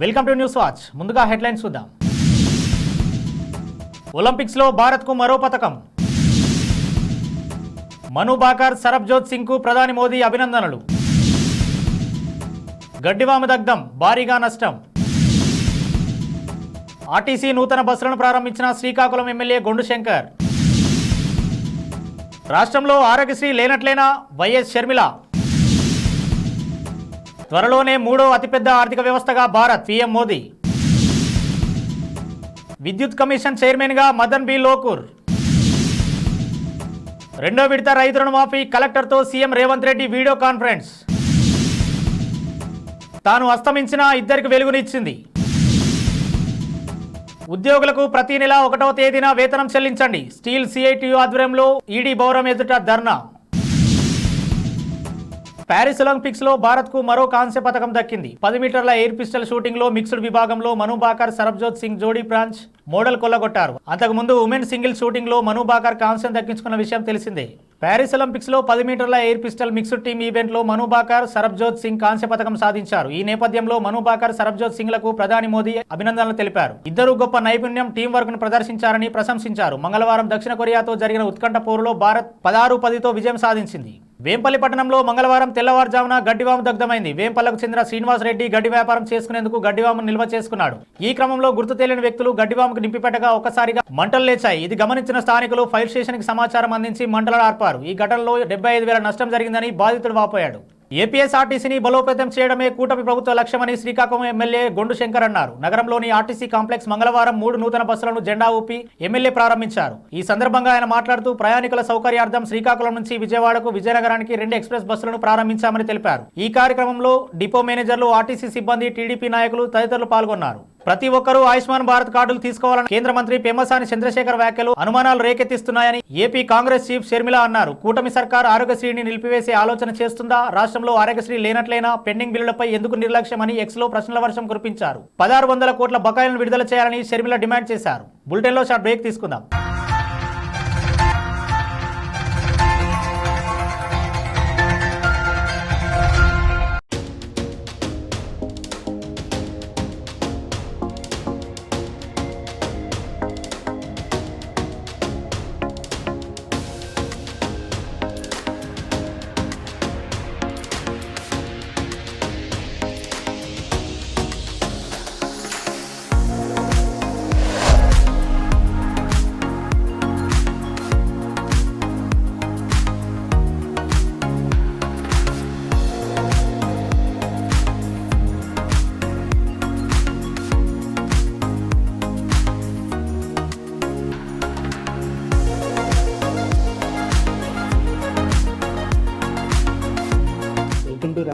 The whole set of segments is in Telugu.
Welcome to news watch. ముందుగా హెడ్లైన్స్ చూద్దాం. ఒలింపిక్స్లో భారత్కు మరో పథకం. మను బాకర్ సరబ్జోత్ సింగ్కు ప్రధాని మోదీ అభినందనలు. గడ్డివామ దగ్ధం భారీగా నష్టం. ఆర్టీసీ నూతన బస్సులను ప్రారంభించిన శ్రీకాకుళం ఎమ్మెల్యే గొండు శంకర్. రాష్ట్రంలో ఆరోగ్యశ్రీ లేనట్లేనా వైఎస్ షర్మిల? త్వరలోనే మూడో అతిపెద్ద ఆర్థిక వ్యవస్థగా భారత్ పీఎం మోదీ. విద్యుత్ కమిషన్ చైర్మన్గా మదన్ బి. లోకూర్. రెండో విడత రైతు రుణమాఫీ కలెక్టర్తో CM Revanth Reddy video conference. తాను అస్తమించిన ఇద్దరికి వెలుగునిచ్చింది. ఉద్యోగులకు ప్రతి నెల ఒకటవ తేదీన వేతనం చెల్లించండి. స్టీల్ సిఐటి ఆధ్వర్యంలో ఈడీ బౌరం ఎదుట ధర్నా. ప్యారిస్ ఒలింపిక్స్లో భారత్కు మరో కాంస్య పథకం దక్కింది. పది మీటర్ల ఎయిర్ పిస్టల్ షూటింగ్లో మిక్స్డ్ విభాగంలో మను బాకర్ సరబ్జోత్ సింగ్ జోడీ బ్రాంచ్ మోడల్ కొల్లగొట్టారు. అంతకుముందు ఉమెన్ సింగిల్ షూటింగ్లో మను బాకర్ కాంస్యం దక్కించుకున్న విషయం తెలిసిందే. ప్యారిస్ ఒలింపిక్స్లో పది మీటర్ల ఎయిర్ పిస్టల్ మిక్స్డ్ టీమ్ ఈవెంట్లో మను బాకర్ సరబ్జోత్ సింగ్ కాంస్య పథకం సాధించారు. ఈ నేపథ్యంలో మను బాకర్ సరబ్జోత్ సింగ్లకు ప్రధాని మోదీ అభినందనలు తెలిపారు. ఇద్దరు గొప్ప నైపుణ్యం టీం వర్క్ను ప్రదర్శించారని ప్రశంసించారు. మంగళవారం దక్షిణ కొరియాతో జరిగిన ఉత్కంఠ పోరులో భారత్ పదహారు పదితో విజయం సాధించింది. వేంపల్లి పట్టణంలో మంగళవారం తెల్లవారుజామున గడ్డివాము దగ్ధమైంది. వేంపల్లకు చెందిన శ్రీనివాస్ రెడ్డి గడ్డి వ్యాపారం చేసుకునేందుకు గడ్డివాము నిల్వ చేసుకున్నాడు. ఈ క్రమంలో గుర్తు తెలియని వ్యక్తులు గడ్డివాముకు నింపిపెట్టగా ఒక్కసారిగా మంటలు లేచాయి. ఇది గమనించిన స్థానికులు ఫైర్ స్టేషన్కి సమాచారం అందించి మంటలు ఆర్పారు. ఈ ఘటనలో డెబ్బై ఐదు వేల నష్టం జరిగిందని బాధితుడు వాపోయాడు. ఏపీఎస్ఆర్టీసీని బలోపేతం చేయడమే కూటమి ప్రభుత్వ లక్ష్యమని శ్రీకాకుళం ఎమ్మెల్యే గొండు శంకర్ అన్నారు. నగరంలోని ఆర్టీసీ కాంప్లెక్స్ మంగళవారం మూడు నూతన బస్సులను జెండా ఊపి ఎమ్మెల్యే ప్రారంభించారు. ఈ సందర్భంగా ఆయన మాట్లాడుతూ ప్రయాణికుల సౌకర్యార్థం శ్రీకాకుళం నుంచి విజయవాడకు విజయనగరానికి రెండు ఎక్స్ప్రెస్ బస్సులను ప్రారంభించామని తెలిపారు. ఈ కార్యక్రమంలో డిపో మేనేజర్లు ఆర్టీసీ సిబ్బంది టీడీపీ నాయకులు తదితరులు పాల్గొన్నారు. ప్రతి ఒక్కరూ ఆయుష్మాన్ భారత్ కార్డులు తీసుకోవాలని కేంద్ర మంత్రి పెమ్మసాని చంద్రశేఖర్ వ్యాఖ్యలు అనుమానాలు రేకెత్తిస్తున్నాయని ఏపీ కాంగ్రెస్ చీఫ్ షర్మిల అన్నారు. కూటమి సర్కార్ ఆరోగ్యశ్రీని నిలిపివేసే ఆలోచన చేస్తుందా? రాష్ట్రంలో ఆరోగ్యశ్రీ లేనట్లయినా పెండింగ్ బిల్లులపై ఎందుకు నిర్లక్ష్యమని ఎక్స్లో ప్రశ్నల వర్షం కురిపించారు. పదహారు వందల కోట్ల బకాయిలను విడుదల చేయాలని షర్మిల డిమాండ్ చేశారు. బులెటిన్లో షార్ట్ బ్రేక్ తీసుకుందాం.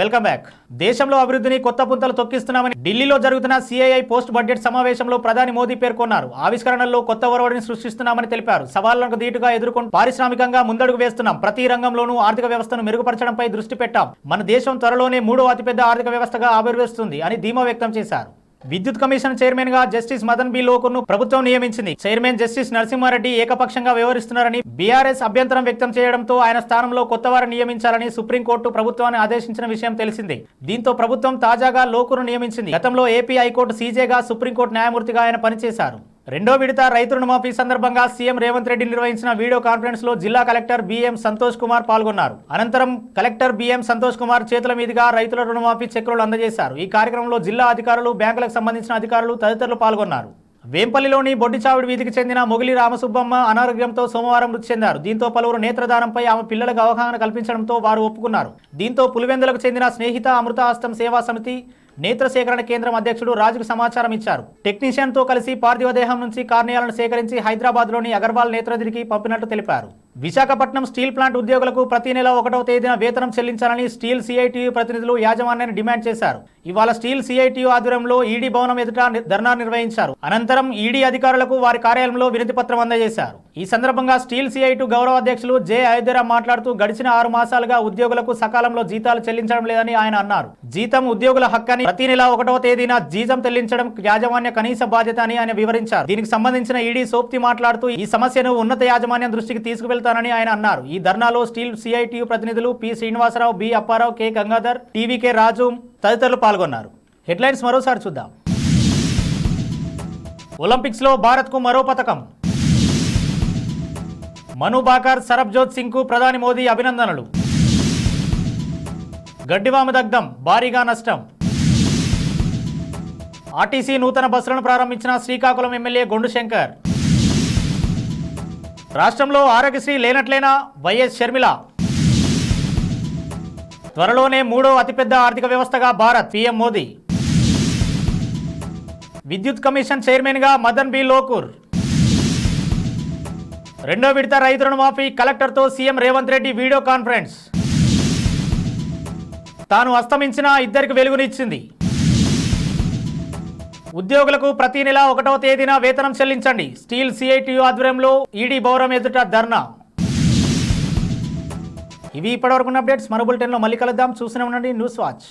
Welcome back. దేశంలో అభివృద్ధిని కొత్త పుంతలు తొక్కిస్తున్నామని ఢిల్లీలో జరుగుతున్న సిఐఐ పోస్ట్ బడ్జెట్ సమావేశంలో ప్రధాని మోదీ పేర్కొన్నారు. ఆవిష్కరణల్లో కొత్త ఒరవడిని సృష్టిస్తున్నామని తెలిపారు. సవాళ్ళకు ధీటుగా ఎదుర్కొని పారిశ్రామికంగా ముందడుగు వేస్తున్నాం. ప్రతి రంగంలోనూ ఆర్థిక వ్యవస్థను మెరుగుపరచడంపై దృష్టి పెట్టాం. మన దేశం త్వరలోనే మూడో అతిపెద్ద ఆర్థిక వ్యవస్థగా ఆవిర్భవిస్తుంది అని ధీమా వ్యక్తం చేశారు. విద్యుత్ కమిషన్ చైర్మన్గా జస్టిస్ మదన్ బి. లోకుర్ను ప్రభుత్వం నియమించింది. చైర్మన్ జస్టిస్ నరసింహారెడ్డి ఏకపక్షంగా వ్యవహరిస్తున్నారని బీఆర్ఎస్ అభ్యంతరం వ్యక్తం చేయడంతో ఆయన స్థానంలో కొత్త వారిని నియమించాలని సుప్రీంకోర్టు ప్రభుత్వాన్ని ఆదేశించిన విషయం తెలిసిందే. దీంతో ప్రభుత్వం తాజాగా లోకును నియమించింది. గతంలో ఏపీ హైకోర్టు సీజేగా సుప్రీంకోర్టు న్యాయమూర్తిగా ఆయన పనిచేశారు. రెండో విడత రైతు రుణమాఫీ సందర్భంగా సీఎం రేవంత్ రెడ్డి నిర్వహించిన వీడియో కాన్ఫరెన్స్లో జిల్లా కలెక్టర్ బిఎం సంతోష్ కుమార్ పాల్గొన్నారు. అనంతరం కలెక్టర్ బిఎం సంతోష్ కుమార్ చేతుల మీదుగా రైతుల రుణమాఫీ చెక్కులు అందజేశారు. ఈ కార్యక్రమంలో జిల్లా అధికారులు బ్యాంకులకు సంబంధించిన అధికారులు తదితరులు పాల్గొన్నారు. వేంపల్లిలోని బొడ్డిచావిడి వీధికి చెందిన మొగిలి రామసుబ్బమ్మ అనారోగ్యంతో సోమవారం మృతి చెందారు. దీంతో పలువురు నేత్రదానంపై ఆమె పిల్లలకు అవగాహన కల్పించడంతో వారు ఒప్పుకున్నారు. దీంతో పులివెందులకు చెందిన స్నేహిత అమృతాస్తం సేవా సమితి నేత్ర సేకరణ కేంద్రం అధ్యక్షుడు రాజుకు సమాచారం ఇచ్చారు. టెక్నీషియన్తో కలిసి పార్థివ దేహం నుంచి కార్నియాలను సేకరించి హైదరాబాద్లోని అగర్వాల్ నేత్రదిరికి పంపినట్టు తెలిపారు. విశాఖపట్నం స్టీల్ ప్లాంట్ ఉద్యోగులకు ప్రతి నెల ఒకటవ తేదీన వేతనం చెల్లించాలని స్టీల్ సిఐటియు ప్రతినిధులు యాజమాన్యాన్ని డిమాండ్ చేశారు. ఇవాళ స్టీల్ సిఐటియు ఆధ్వర్యంలో ఈడీ భవనం ఎదుట ధర్నా నిర్వహించారు. అనంతరం ఈడీ అధికారులకు వారి కార్యాలయంలో వినతి పత్రం అందజేశారు. ఈ సందర్భంగా స్టీల్ సిఐటి గౌరవ అధ్యక్షులు జే అయోధ్యరావు మాట్లాడుతూ గడిచిన ఆరు మాసాలుగా ఉద్యోగులకు సకాలంలో జీతాలు చెల్లించడం లేదని ఆయన అన్నారు. జీతం ఉద్యోగుల హక్కని ప్రతి నెల ఒకటవ తేదీన జీతం చెల్లించడం యాజమాన్య కనీస బాధ్యత అని ఆయన వివరించారు. దీనికి సంబంధించిన ఈడీ సోప్తి మాట్లాడుతూ ఈ సమస్యను ఉన్నత యాజమాన్యం దృష్టికి తీసుకెళ్తానని ఆయన అన్నారు. ఈ ధర్నాలో స్టీల్ సిఐటియు ప్రతినిధులు P Srinivasarao B Apparao K Gangadhar TVK Raju తదితరులు పాల్గొన్నారు. హెడ్లైన్స్ మరోసారి చూద్దాం. ఒలింపిక్స్లో భారత్కు మరో పథకం. మను బాకర్ సరబ్జోత్ సింగ్కు ప్రధాని మోదీ అభినందనలు. గడ్డివామ దగ్ధం భారీగా నష్టం. ఆర్టీసీ నూతన బస్సులను ప్రారంభించిన శ్రీకాకుళం ఎమ్మెల్యే గొండు శంకర్ రాష్ట్రంలో ఆరోగ్యశ్రీ లేనట్లేనా? వైఎస్ షర్మిల. త్వరలోనే మూడో అతిపెద్ద ఆర్థిక వ్యవస్థగా భారత్ పీఎం మోదీ. విద్యుత్ కమిషన్ చైర్మన్గా మదన్ బి. లోకూర్. రెండో విడత రైతు రుణమాఫీ కలెక్టర్తో CM Revanth Reddy video conference. తాను అస్తమించిన ఇద్దరికి వెలుగునిచ్చింది. ఉద్యోగులకు ప్రతి నెల ఒకటవ తేదీన వేతనం చెల్లించండి. స్టీల్ సిఐటియు ఆధ్వర్యంలో ఈడీ బౌరం ఎదుట ధర్నా. ఇవి ఇప్పటివరకు అప్డేట్స్. మరో బులెటిన్లో మళ్ళీ కలుద్దాం. చూస్తూనే ఉండండి. News watch.